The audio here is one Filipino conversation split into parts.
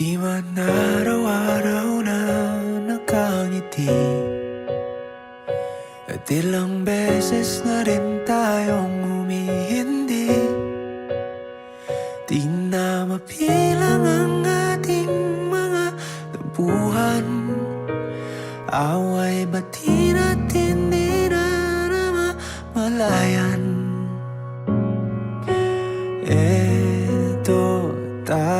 naman araw-araw na nakangiti. At ilang beses na rin tayong humihindi. Di na mapilang ang ating mga tampuhan Away bati natin di na malayan Eto tayo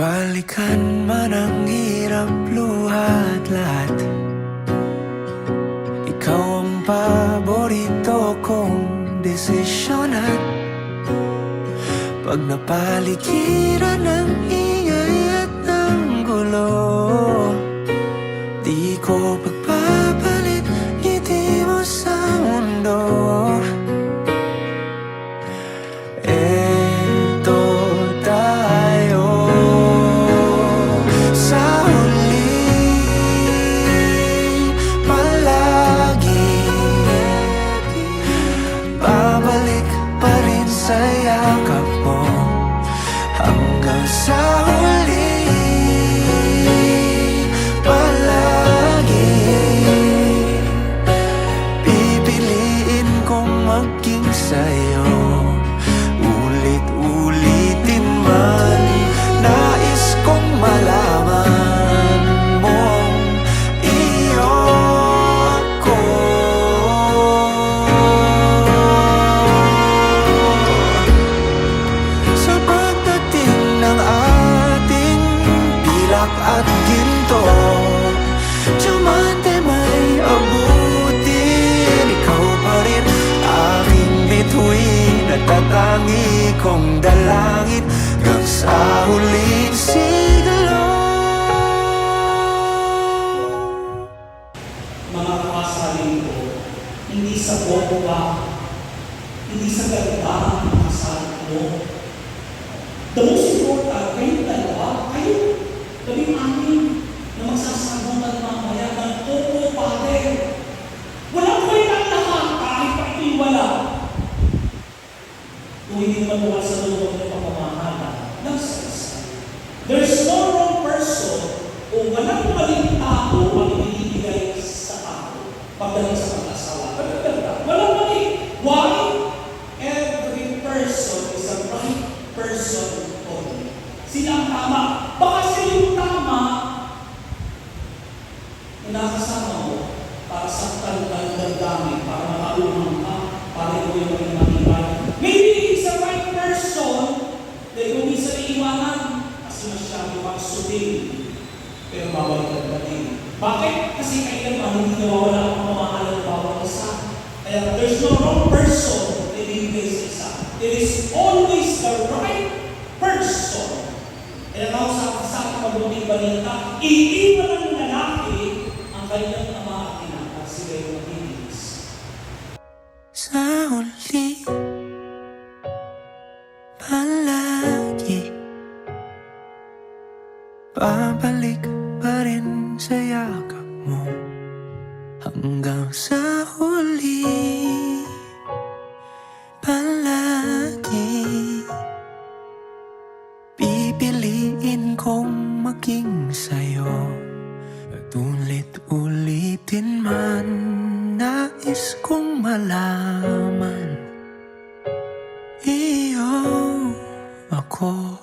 balikan man ang hirap luhat lahat. Ikaw ang paborito kong desisyon at Pag napaligiran sa'yo At tatangi kong dalangin Hanggang sa huling sigalo mga kasaling ko, hindi sa bobo ka, hindi sa ganda ang kasaling mo. The most important, Kung hindi naman wala sa loob ng pamamahala ng saysay. There's no wrong person o walang maling tao ang ibibigay sa tao pagdating sa It is always the right person. Ako sa sa aking mabuting balita, iiwan ng lalaki ang kanyang ama at ina at sila yung makikinis. sa huli palagi Babalik pa rin sa yakap mo hanggang sa huli maging sa'yo. At ulit-ulitin man Nais kong malaman. Iyo ako